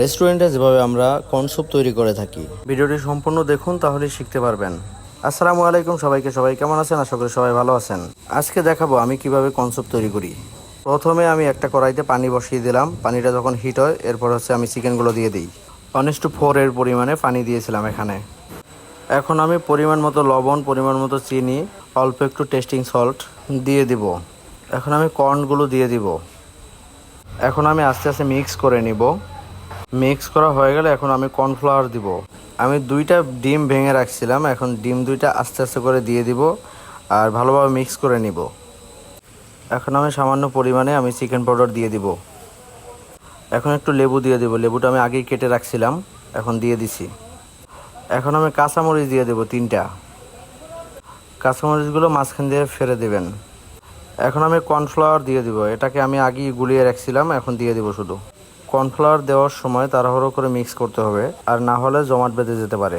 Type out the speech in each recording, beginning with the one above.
রেস্টুরেন্টে যেভাবে আমরা কনসুপ তৈরি করে থাকি। ভিডিওটি সম্পূর্ণ দেখুন তাহলে শিখতে পারবেন। আসসালামু আলাইকুম সবাইকে, সবাই কেমন আছেন? আশা করি সবাই ভালো আছেন। আজকে দেখাবো আমি কীভাবে কনসুপ তৈরি করি। প্রথমে আমি একটা কড়াইতে পানি বসিয়ে দিলাম। পানিটা যখন হিট হয়, এরপর হচ্ছে আমি চিকেনগুলো দিয়ে দিই। ওয়ান টু ফোর এর পরিমাণে পানি দিয়েছিলাম এখানে। এখন আমি পরিমাণ মতো লবণ, পরিমাণ মতো চিনি, অল্প একটু টেস্টিং সল্ট দিয়ে দিব। এখন আমি কর্নগুলো দিয়ে দিব। এখন আমি আস্তে আস্তে মিক্স করে নিব। মিক্স করা হয়ে গেলে এখন আমি কর্নফ্লাওয়ার দিব। আমি দুইটা ডিম ভেঙে রাখছিলাম, এখন ডিম দুইটা আস্তে আস্তে করে দিয়ে দিব আর ভালোভাবে মিক্স করে নিব। এখন আমি সামান্য পরিমাণে আমি চিকেন পাউডার দিয়ে দিব। এখন একটু লেবু দিয়ে দিব, লেবুটা আমি আগেই কেটে রাখছিলাম, এখন দিয়ে দিছি। এখন আমি কাঁচামরিচ দিয়ে দেবো তিনটা। কাঁচামরিচগুলো মাঝখান দিয়ে ফেলে দেবেন। এখন আমি কর্নফ্লাওয়ার দিয়ে দিব, এটাকে আমি আগেই গুলিয়ে রাখছিলাম, এখন দিয়ে দিব শুধু। কর্নফ্লাওয়ার দেওয়ার সময় তাড়াহুড়ো করে মিক্স করতে হবে, আর না হলে জমাট বেঁধে যেতে পারে।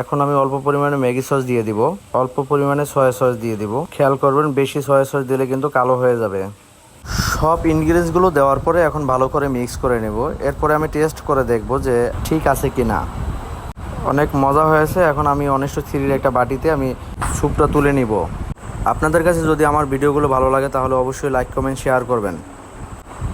এখন আমি অল্প পরিমাণে ম্যাগি সস দিয়ে দিব। অল্প পরিমাণে সয়া সস দিয়ে দিব। খেয়াল করবেন, বেশি সয়া সস দিলে কিন্তু কালো হয়ে যাবে। সব ইনগ্রিডিয়েন্টসগুলো দেওয়ার পরে এখন ভালো করে মিক্স করে নেব। এরপরে আমি টেস্ট করে দেখব যে ঠিক আছে কি না অনেক মজা হয়েছে, এখন আমি অনেকশো থ্রির একটা বাটিতে আমি স্যুপটা তুলে নিব। আপনাদের কাছে যদি আমার ভিডিওগুলো ভালো লাগে তাহলে অবশ্যই লাইক কমেন্ট শেয়ার করবেন।